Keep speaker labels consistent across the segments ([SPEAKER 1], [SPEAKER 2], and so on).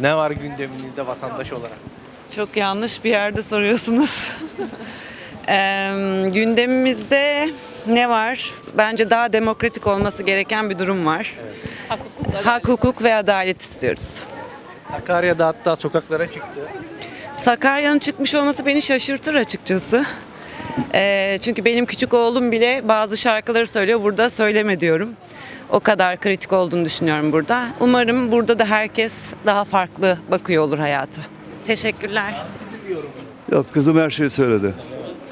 [SPEAKER 1] Ne var gündeminizde vatandaş olarak?
[SPEAKER 2] Çok yanlış bir yerde soruyorsunuz. Eee, gündemimizde ne var? Bence daha demokratik olması gereken bir durum var. Hak, hukuk ve adalet istiyoruz.
[SPEAKER 1] Sakarya'da hatta sokaklara çıktı.
[SPEAKER 2] Sakarya'nın çıkmış olması beni şaşırtır açıkçası. Eee, çünkü benim küçük oğlum bile bazı şarkıları söylüyor. Burada söyleme diyorum. O kadar kritik olduğunu düşünüyorum burada. Umarım burada da herkes daha farklı bakıyor olur hayata. Teşekkürler.
[SPEAKER 3] Yok kızım her şeyi söyledi.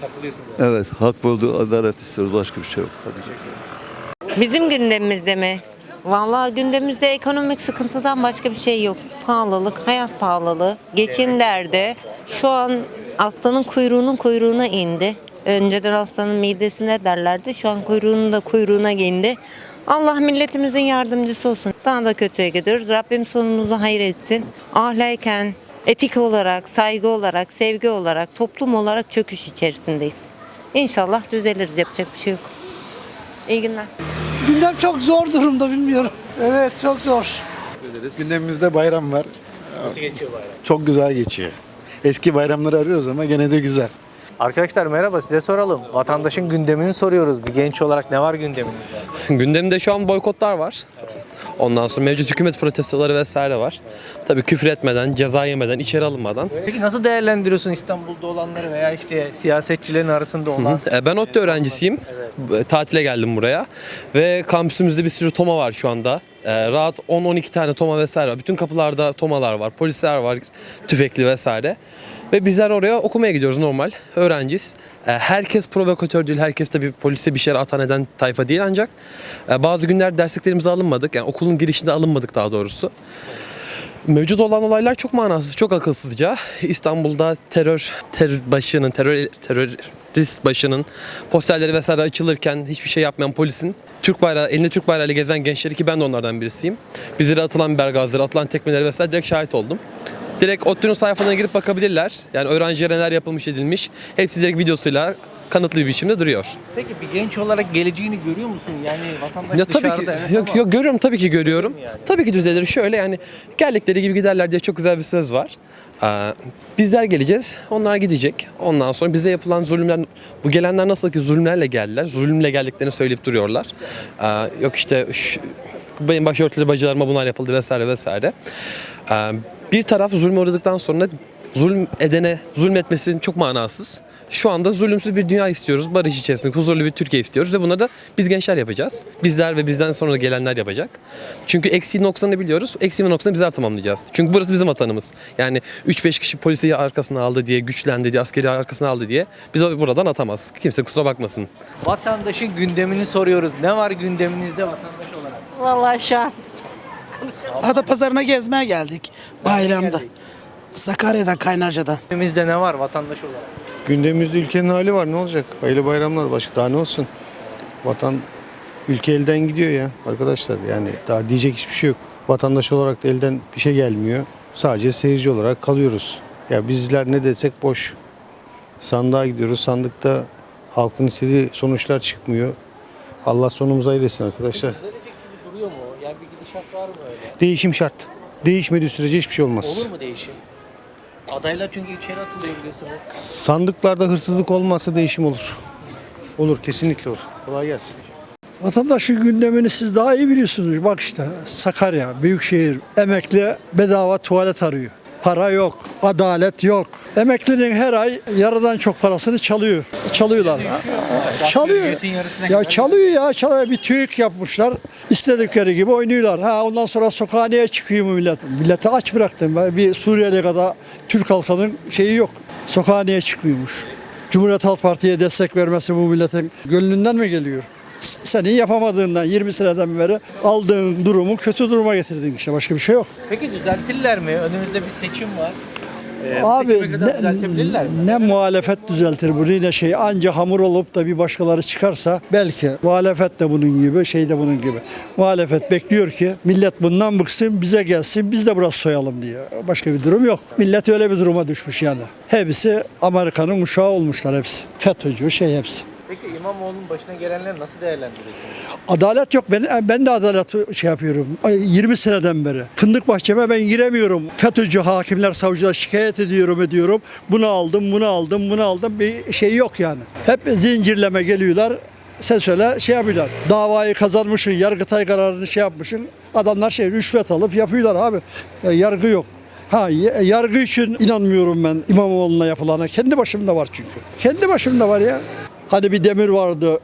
[SPEAKER 1] Katılıyorsunuz.
[SPEAKER 3] Evet hak buldu adalet istiyoruz başka bir şey yok. Hadi.
[SPEAKER 4] Bizim gündemimizde mi? Vallahi gündemimizde ekonomik sıkıntıdan başka bir şey yok. Pahalılık, hayat pahalılığı, geçim derdi. Şu an aslanın kuyruğunun kuyruğuna indi. Önceden aslanın midesine derlerdi. Şu an kuyruğunun da kuyruğuna indi. Allah milletimizin yardımcısı olsun. Daha da kötüye gidiyoruz. Rabbim sonumuzu hayır etsin. Ahlaken, etik olarak, saygı olarak, sevgi olarak, toplum olarak çöküş içerisindeyiz. İnşallah düzeliriz. Yapacak bir şey yok. İyi günler.
[SPEAKER 5] Gündem çok zor durumda bilmiyorum. Evet çok zor.
[SPEAKER 6] Gündemimizde bayram var.
[SPEAKER 1] Nasıl geçiyor bayram?
[SPEAKER 6] Çok güzel geçiyor. Eski bayramları arıyoruz ama gene de güzel.
[SPEAKER 1] Arkadaşlar merhaba size soralım. Vatandaşın gündemini soruyoruz. Bir genç olarak ne var gündeminizde?
[SPEAKER 7] Gündemde şu an boykotlar var. Ondan sonra mevcut hükümet protestoları vesaire var. Tabii küfür etmeden, ceza yemeden, içeri alınmadan.
[SPEAKER 1] Peki nasıl değerlendiriyorsun İstanbul'da olanları veya işte siyasetçilerin arasında olan?
[SPEAKER 7] E, Ben ODTÜ öğrencisiyim. E, Tatile geldim buraya. Ve kampüsümüzde bir sürü toma var şu anda. E, Rahat 10-12 tane toma vesaire var. Bütün kapılarda tomalar var, polisler var, tüfekli vesaire. Ve bizler oraya okumaya gidiyoruz normal. Öğrenciyiz. E, Herkes provokatör değil, herkes tabii polise bir şeyler atan eden tayfa değil ancak e, bazı günler dersliklerimize alınmadık. Yani okulun girişinde alınmadık daha doğrusu. Mevcut olan olaylar çok manasız, çok akılsızca. İstanbul'da terör, terör başının, terör, terörist başının posterleri vesaire açılırken hiçbir şey yapmayan polisin Türk bayrağı, elinde Türk bayrağıyla gezen gençleri ki ben de onlardan birisiyim. Bizlere atılan biber gazları, atılan tekmeleri vesaire direkt şahit oldum. Direkt ODTÜ'nün sayfalarına girip bakabilirler. Yani öğrencilere neler yapılmış edilmiş. Hepsi direkt videosuyla kanıtlı bir biçimde duruyor.
[SPEAKER 1] Peki bir genç olarak geleceğini görüyor musun? Yani vatandaş
[SPEAKER 7] Ya tabii ki
[SPEAKER 1] evet
[SPEAKER 7] yok
[SPEAKER 1] ama
[SPEAKER 7] yok görüyorum tabii ki görüyorum.
[SPEAKER 1] yani?
[SPEAKER 7] Tabii ki düzelir. Şöyle yani geldikleri gibi giderler diye çok güzel bir söz var. Ee, bizler geleceğiz, onlar gidecek. Ondan sonra bize yapılan zulümler, bu gelenler nasıl ki zulümlerle geldiler, zulümle geldiklerini söyleyip duruyorlar. Ee, yok işte şu, benim başörtülü bacılarıma bunlar yapıldı vesaire vesaire. Ee, bir taraf zulme uğradıktan sonra zulüm edene zulmetmesi çok manasız. Şu anda zulümsüz bir dünya istiyoruz. Barış içerisinde huzurlu bir Türkiye istiyoruz ve bunları da biz gençler yapacağız. Bizler ve bizden sonra gelenler yapacak. Çünkü eksiği noksanını biliyoruz. Eksiği ve noksanını bizler tamamlayacağız. Çünkü burası bizim vatanımız. Yani 3-5 kişi polisi arkasına aldı diye, güçlendi diye, askeri arkasına aldı diye bizi buradan atamaz. Kimse kusura bakmasın.
[SPEAKER 1] Vatandaşın gündemini soruyoruz. Ne var gündeminizde vatandaş olarak?
[SPEAKER 8] Vallahi şu an
[SPEAKER 5] Adapazarı'na gezmeye geldik bayramda. Sakarya'dan Kaynarca'dan.
[SPEAKER 1] Gündemimizde ne var vatandaş olarak?
[SPEAKER 6] Gündemimizde ülkenin hali var ne olacak? Hayırlı bayramlar başka daha ne olsun? Vatan ülke elden gidiyor ya arkadaşlar yani daha diyecek hiçbir şey yok. Vatandaş olarak da elden bir şey gelmiyor. Sadece seyirci olarak kalıyoruz. Ya bizler ne desek boş. Sandığa gidiyoruz. Sandıkta halkın istediği sonuçlar çıkmıyor. Allah sonumuzu hayretsin arkadaşlar.
[SPEAKER 1] Düzelecek gibi duruyor mu? Gidişat var mı öyle?
[SPEAKER 6] Değişim şart. Değişmediği sürece hiçbir şey olmaz.
[SPEAKER 1] Olur mu değişim? Adaylar çünkü içeri atılıyor biliyorsunuz.
[SPEAKER 6] Sandıklarda hırsızlık olmazsa değişim olur. Olur kesinlikle olur. Kolay gelsin.
[SPEAKER 5] Vatandaşın gündemini siz daha iyi biliyorsunuz. Bak işte Sakarya, Büyükşehir, emekli bedava tuvalet arıyor. Para yok, adalet yok. Emeklinin her ay yarıdan çok parasını çalıyor. Çalıyorlar. Çalıyor. Ya çalıyor ya, çalıyor. Bir TÜİK yapmışlar. İstedikleri gibi oynuyorlar. Ha ondan sonra sokağa niye çıkıyor mu millet? Milleti aç bıraktım. Ben Bir Suriyeli kadar Türk halkının şeyi yok. Sokağa niye çıkmıyormuş? Cumhuriyet Halk Parti'ye destek vermesi bu milletin gönlünden mi geliyor? Senin yapamadığından 20 seneden beri aldığın durumu kötü duruma getirdin işte başka bir şey yok.
[SPEAKER 1] Peki düzeltirler mi? Önümüzde bir seçim var. Ee,
[SPEAKER 5] Abi ne, ne muhalefet düzeltir bu ne şey anca hamur olup da bir başkaları çıkarsa belki muhalefet de bunun gibi şey de bunun gibi. Muhalefet bekliyor ki millet bundan bıksın bize gelsin biz de burası soyalım diye. Başka bir durum yok. Millet öyle bir duruma düşmüş yani. Hepsi Amerika'nın uşağı olmuşlar hepsi. FETÖ'cü şey hepsi.
[SPEAKER 1] Peki İmamoğlu'nun başına gelenleri nasıl değerlendiriyorsunuz?
[SPEAKER 5] Adalet yok. Ben, ben de adalet şey yapıyorum. Ay, 20 seneden beri. Fındık bahçeme ben giremiyorum. FETÖ'cü hakimler, savcılar şikayet ediyorum ediyorum. Bunu aldım, bunu aldım, bunu aldım. Bir şey yok yani. Hep zincirleme geliyorlar. Sen söyle şey yapıyorlar. Davayı kazanmışsın, yargıtay kararını şey yapmışsın. Adamlar şey rüşvet alıp yapıyorlar abi. Ya, yargı yok. Ha y- yargı için inanmıyorum ben İmamoğlu'na yapılana. Kendi başımda var çünkü. Kendi başımda var ya. Hani bir demir vardı.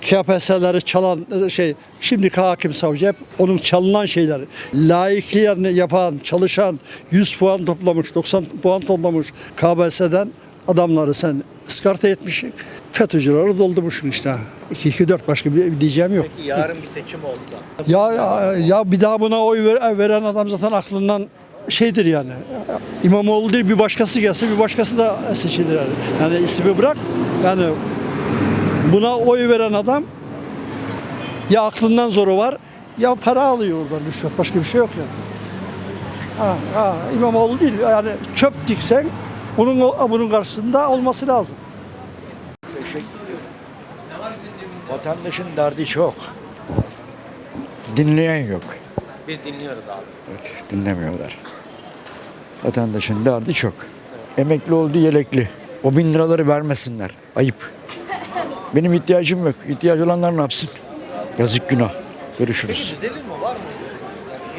[SPEAKER 5] KPSS'leri çalan şey. Şimdi hakim savcı hep onun çalınan şeyler. Layıklığı yapan, çalışan 100 puan toplamış, 90 puan toplamış KPSS'den adamları sen ıskarta etmişsin. FETÖ'cüleri doldurmuşsun işte. 2-2-4 başka bir bir diyeceğim yok.
[SPEAKER 1] Peki yarın bir seçim olsa.
[SPEAKER 5] Ya, ya ya bir daha buna oy ver- veren adam zaten aklından şeydir yani. İmamoğlu değil bir başkası gelse bir başkası da seçilir yani. Yani ismi bırak yani buna oy veren adam ya aklından zoru var ya para alıyor oradan rüşvet başka bir şey yok yani. Ha, ha, İmamoğlu değil yani çöp diksen bunun bunun karşısında olması lazım.
[SPEAKER 8] Vatandaşın derdi çok. Dinleyen yok.
[SPEAKER 1] Biz dinliyoruz abi.
[SPEAKER 8] Evet, dinlemiyorlar. Vatandaşın derdi çok. Emekli oldu yelekli. O bin liraları vermesinler. Ayıp. Benim ihtiyacım yok. İhtiyacı olanlar ne yapsın? Yazık günah. Görüşürüz.
[SPEAKER 1] Düzelir mi? Var mı?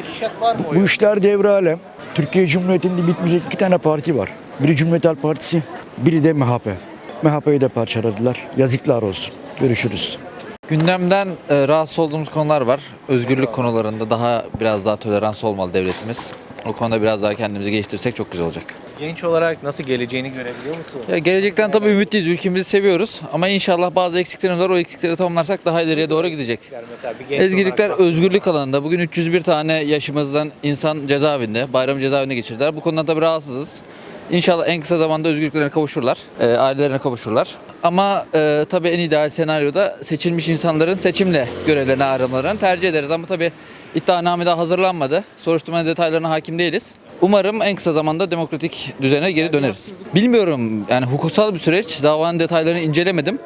[SPEAKER 1] Gidişat var mı?
[SPEAKER 8] Bu işler devre alem. Türkiye Cumhuriyeti'nde bitmeyecek iki tane parti var. Biri Cumhuriyet Halk Partisi, biri de MHP. MHP'yi de parçaladılar. Yazıklar olsun. Görüşürüz.
[SPEAKER 9] Gündemden e, rahatsız olduğumuz konular var. Özgürlük konularında daha biraz daha tolerans olmalı devletimiz. O konuda biraz daha kendimizi geliştirsek çok güzel olacak.
[SPEAKER 1] Genç olarak nasıl geleceğini görebiliyor musun?
[SPEAKER 9] Ya gelecekten tabii ümitliyiz. Ülkemizi seviyoruz. Ama inşallah bazı eksiklerimiz var. O eksikleri tamamlarsak daha ileriye doğru gidecek.
[SPEAKER 1] Yani mesela bir genç
[SPEAKER 9] Ezgilikler
[SPEAKER 1] olarak-
[SPEAKER 9] özgürlük alanında. Bugün 301 tane yaşımızdan insan cezaevinde. Bayram cezaevine geçirdiler. Bu konudan tabii rahatsızız. İnşallah en kısa zamanda özgürlüklerine kavuşurlar. e, ailelerine kavuşurlar. Ama e, tabii en ideal senaryoda seçilmiş insanların seçimle görevlerine ayrılmalarını tercih ederiz. Ama tabii iddianame daha hazırlanmadı. Soruşturma detaylarına hakim değiliz. Umarım en kısa zamanda demokratik düzene geri döneriz. Bilmiyorum yani hukuksal bir süreç. Davanın detaylarını incelemedim.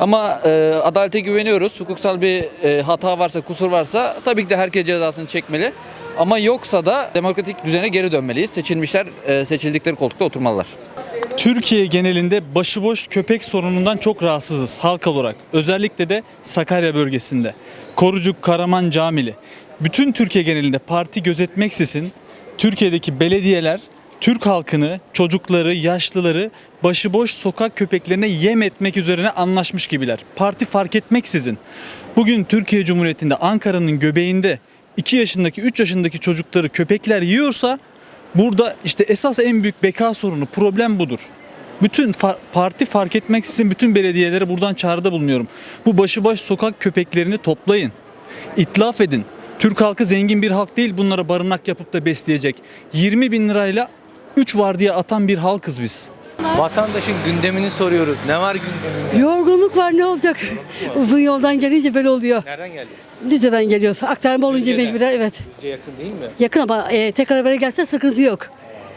[SPEAKER 9] Ama e, adalete güveniyoruz. Hukuksal bir e, hata varsa, kusur varsa tabii ki de herkes cezasını çekmeli. Ama yoksa da demokratik düzene geri dönmeliyiz. Seçilmişler e, seçildikleri koltukta oturmalılar.
[SPEAKER 10] Türkiye genelinde başıboş köpek sorunundan çok rahatsızız halk olarak. Özellikle de Sakarya bölgesinde. Korucuk, Karaman, Camili. Bütün Türkiye genelinde parti gözetmeksizin Türkiye'deki belediyeler Türk halkını, çocukları, yaşlıları başıboş sokak köpeklerine yem etmek üzerine anlaşmış gibiler. Parti fark etmeksizin. Bugün Türkiye Cumhuriyeti'nde Ankara'nın göbeğinde 2 yaşındaki 3 yaşındaki çocukları köpekler yiyorsa Burada işte esas en büyük beka sorunu, problem budur. Bütün fa- parti fark etmeksizin bütün belediyelere buradan çağrıda bulunuyorum. Bu başıbaş sokak köpeklerini toplayın. İtlaf edin. Türk halkı zengin bir halk değil bunlara barınak yapıp da besleyecek. 20 bin lirayla 3 vardiya atan bir halkız biz.
[SPEAKER 1] Vatandaşın gündemini soruyoruz. Ne var gündeminde?
[SPEAKER 11] Yorgunluk var ne olacak? Uzun yoldan gelince böyle oluyor.
[SPEAKER 1] Nereden geldi?
[SPEAKER 11] Düzce'den geliyoruz. Aktarma olunca
[SPEAKER 1] Düzce'den.
[SPEAKER 11] mecburen evet.
[SPEAKER 1] Sizce yakın değil mi?
[SPEAKER 11] Yakın ama e, tek arabaya gelse sıkıntı yok.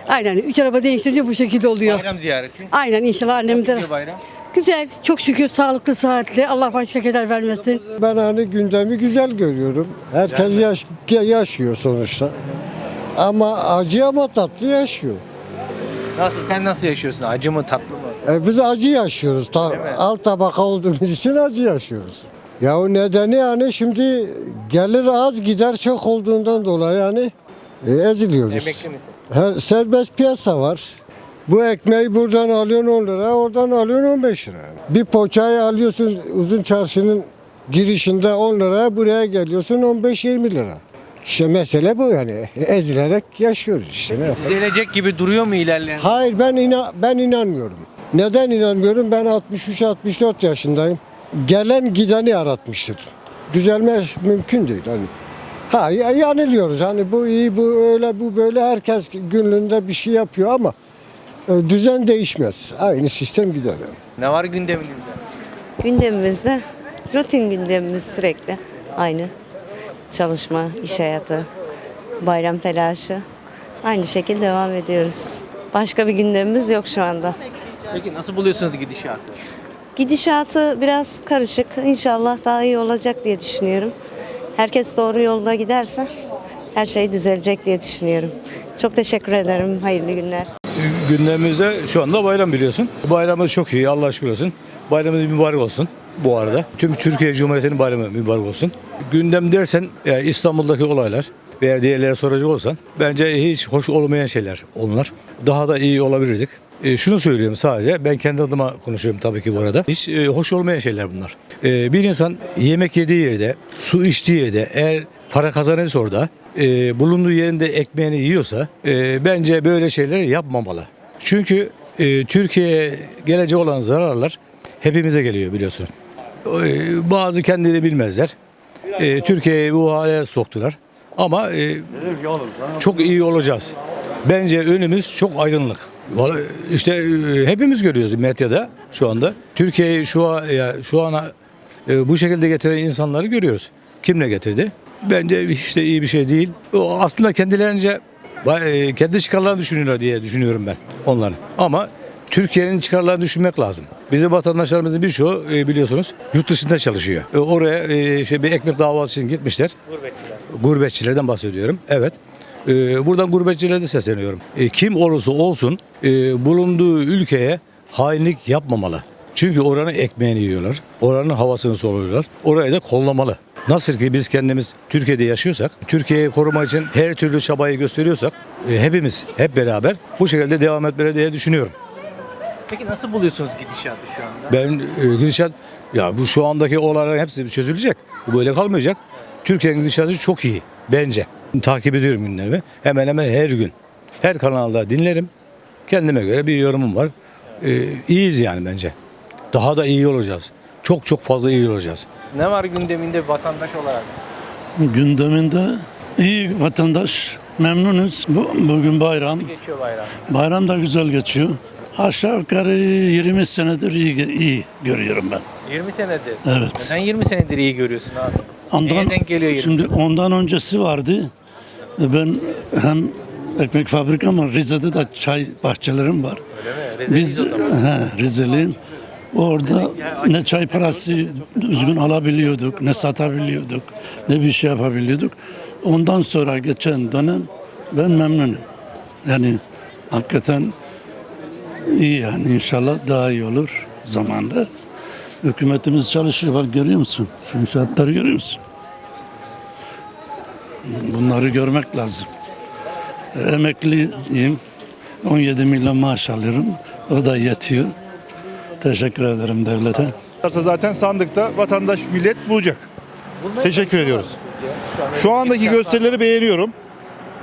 [SPEAKER 11] Aynen. Üç araba değiştirince bu şekilde oluyor.
[SPEAKER 1] Bayram ziyareti.
[SPEAKER 11] Aynen inşallah annem de.
[SPEAKER 1] Bayram.
[SPEAKER 11] Güzel. Çok şükür sağlıklı saatli. Allah başka keder vermesin.
[SPEAKER 6] Ben hani gündemi güzel görüyorum. Herkes yaş- yaşıyor sonuçta. Ama acı ama tatlı yaşıyor.
[SPEAKER 1] Nasıl? Sen nasıl yaşıyorsun? Acı mı tatlı mı?
[SPEAKER 6] E biz acı yaşıyoruz. Ta- alt tabaka olduğumuz için acı yaşıyoruz. Ya o nedeni yani şimdi gelir az gider çok olduğundan dolayı yani e, eziliyoruz.
[SPEAKER 1] Emekli misin?
[SPEAKER 6] Her, serbest piyasa var. Bu ekmeği buradan alıyorsun 10 lira, oradan alıyorsun 15 lira. Bir poğaçayı alıyorsun uzun çarşının girişinde 10 liraya, buraya geliyorsun 15-20 lira. İşte mesele bu yani. Ezilerek yaşıyoruz işte ne yapalım.
[SPEAKER 1] Düzelecek gibi duruyor mu ilerleyen?
[SPEAKER 6] Hayır ben inan ben inanmıyorum. Neden inanmıyorum? Ben 63-64 yaşındayım. Gelen gideni yaratmıştır. Düzelme mümkün değil. Hani ha ya- yanılıyoruz. Hani bu iyi, bu öyle, bu böyle herkes günlüğünde bir şey yapıyor ama düzen değişmez. Aynı sistem gider. yani.
[SPEAKER 1] Ne var gündeminizde?
[SPEAKER 12] Gündemimizde rutin gündemimiz sürekli aynı. Çalışma, iş hayatı, bayram telaşı. Aynı şekilde devam ediyoruz. Başka bir gündemimiz yok şu anda.
[SPEAKER 1] Peki nasıl buluyorsunuz gidişatı?
[SPEAKER 12] Gidişatı biraz karışık. İnşallah daha iyi olacak diye düşünüyorum. Herkes doğru yolda giderse her şey düzelecek diye düşünüyorum. Çok teşekkür ederim. Hayırlı günler.
[SPEAKER 13] Gündemimizde şu anda bayram biliyorsun. Bayramımız çok iyi Allah şükür olsun. Bayramımız mübarek olsun bu arada. Tüm Türkiye Cumhuriyeti'nin bayramı mübarek olsun. Gündem dersen yani İstanbul'daki olaylar veya diğerlere soracak olsan bence hiç hoş olmayan şeyler onlar. Daha da iyi olabilirdik. E, şunu söylüyorum sadece ben kendi adıma konuşuyorum tabii ki bu arada. Hiç e, hoş olmayan şeyler bunlar. E, bir insan yemek yediği yerde, su içtiği yerde eğer para kazanırsa orada e, bulunduğu yerinde ekmeğini yiyorsa e, bence böyle şeyler yapmamalı. Çünkü e, Türkiye'ye gelecek olan zararlar hepimize geliyor biliyorsun. E, bazı kendileri bilmezler. E, Türkiye'yi bu hale soktular. Ama e, çok iyi olacağız. Bence önümüz çok aydınlık. Vallahi İşte e, hepimiz görüyoruz medyada şu anda. Türkiye'yi şu an, şu ana e, bu şekilde getiren insanları görüyoruz. Kim ne getirdi? Bence hiç de iyi bir şey değil. O aslında kendilerince kendi çıkarlarını düşünüyorlar diye düşünüyorum ben onların. Ama Türkiye'nin çıkarlarını düşünmek lazım. Bizim vatandaşlarımızın birçoğu e, biliyorsunuz yurt dışında çalışıyor. E, Oraya e, işte bir ekmek davası için gitmişler. Gurbetçilerden bahsediyorum. Evet. Buradan gurbetçilere de sesleniyorum. Kim olursa olsun e, bulunduğu ülkeye hainlik yapmamalı. Çünkü oranın ekmeğini yiyorlar. Oranın havasını soluyorlar. Orayı da kollamalı. Nasıl ki biz kendimiz Türkiye'de yaşıyorsak, Türkiye'yi korumak için her türlü çabayı gösteriyorsak e, hepimiz hep beraber bu şekilde devam etmeli diye düşünüyorum.
[SPEAKER 1] Peki nasıl buluyorsunuz gidişatı şu anda?
[SPEAKER 13] Ben e, gidişat ya bu şu andaki olayların hepsi çözülecek. Bu böyle kalmayacak. Türkiye'nin gidişatı çok iyi bence. Takip ediyorum günlerimi. Hemen hemen her gün. Her kanalda dinlerim. Kendime göre bir yorumum var. E, iyiyiz yani bence. Daha da iyi olacağız. Çok çok fazla iyi olacağız.
[SPEAKER 1] Ne var gündeminde vatandaş olarak?
[SPEAKER 14] Gündeminde iyi vatandaş memnunuz. Bu, bugün bayram.
[SPEAKER 1] Geçiyor bayram.
[SPEAKER 14] Bayram da güzel geçiyor. Aşağı yukarı 20 senedir iyi, iyi görüyorum ben.
[SPEAKER 1] 20 senedir.
[SPEAKER 14] Evet.
[SPEAKER 1] Sen 20 senedir iyi görüyorsun abi.
[SPEAKER 14] Ondan,
[SPEAKER 1] Neye denk geliyor 20
[SPEAKER 14] Şimdi ondan öncesi vardı. Ben hem ekmek fabrikam var. Rize'de de çay bahçelerim var.
[SPEAKER 1] Öyle mi?
[SPEAKER 14] Biz he, Rizeliyim. Orada ne çay parası düzgün alabiliyorduk, ne satabiliyorduk, ne bir şey yapabiliyorduk. Ondan sonra geçen dönem ben memnunum. Yani hakikaten iyi yani inşallah daha iyi olur zamanda. Hükümetimiz çalışıyor bak görüyor musun? Şu inşaatları görüyor musun? Bunları görmek lazım. Emekliyim. 17 milyon maaş alıyorum. O da yetiyor. Teşekkür ederim devlete.
[SPEAKER 15] Zaten sandıkta vatandaş millet bulacak. Teşekkür ediyoruz. Şu andaki gösterileri beğeniyorum.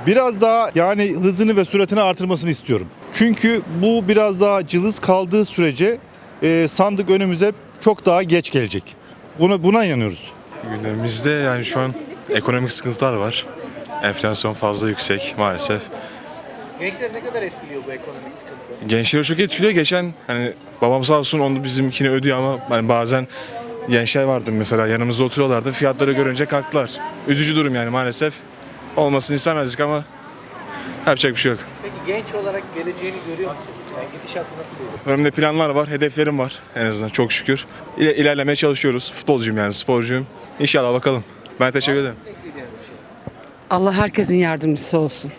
[SPEAKER 15] Biraz daha yani hızını ve süratini artırmasını istiyorum. Çünkü bu biraz daha cılız kaldığı sürece e, sandık önümüze çok daha geç gelecek. Buna, buna inanıyoruz.
[SPEAKER 16] Gündemimizde yani şu an ekonomik sıkıntılar var. Enflasyon fazla yüksek maalesef.
[SPEAKER 1] Gençler ne kadar etkiliyor bu ekonomik sıkıntı?
[SPEAKER 16] Gençleri çok etkiliyor. Geçen hani babam sağ olsun onu bizimkini ödüyor ama hani bazen gençler vardı mesela yanımızda oturuyorlardı. Fiyatları görünce kalktılar. Üzücü durum yani maalesef. Olmasını istemezdik ama yapacak bir şey yok.
[SPEAKER 1] Peki genç olarak geleceğini görüyor musun? Yani gidişatı nasıl görüyorsun?
[SPEAKER 16] Önümde planlar var, hedeflerim var en azından çok şükür. İle- ilerlemeye çalışıyoruz. Futbolcuyum yani sporcuyum. İnşallah bakalım. Ben teşekkür ederim.
[SPEAKER 17] Allah herkesin yardımcısı olsun.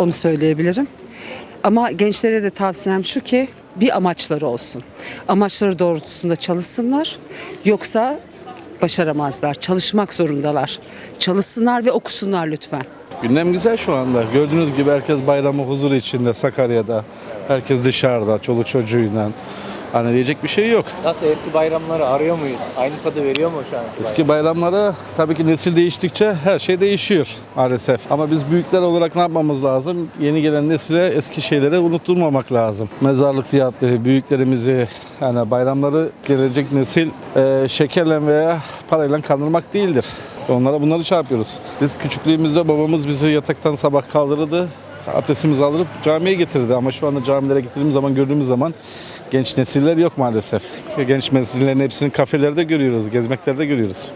[SPEAKER 17] Onu söyleyebilirim. Ama gençlere de tavsiyem şu ki bir amaçları olsun. Amaçları doğrultusunda çalışsınlar. Yoksa başaramazlar. Çalışmak zorundalar. Çalışsınlar ve okusunlar lütfen.
[SPEAKER 15] Gündem güzel şu anda. Gördüğünüz gibi herkes bayramı huzur içinde Sakarya'da. Herkes dışarıda, çoluk çocuğuyla. Hani diyecek bir şey yok.
[SPEAKER 1] Nasıl eski bayramları arıyor muyuz? Aynı tadı veriyor mu şu an?
[SPEAKER 15] Eski bayramlara tabii ki nesil değiştikçe her şey değişiyor maalesef. Ama biz büyükler olarak ne yapmamız lazım? Yeni gelen nesile eski şeyleri unutturmamak lazım. Mezarlık ziyaretleri, büyüklerimizi, yani bayramları gelecek nesil e, şekerle veya parayla kandırmak değildir. Onlara bunları çarpıyoruz. Biz küçüklüğümüzde babamız bizi yataktan sabah kaldırırdı. Abdestimizi alırıp camiye getirirdi ama şu anda camilere gittiğimiz zaman gördüğümüz zaman genç nesiller yok maalesef. Genç nesillerin hepsini kafelerde görüyoruz, gezmeklerde görüyoruz.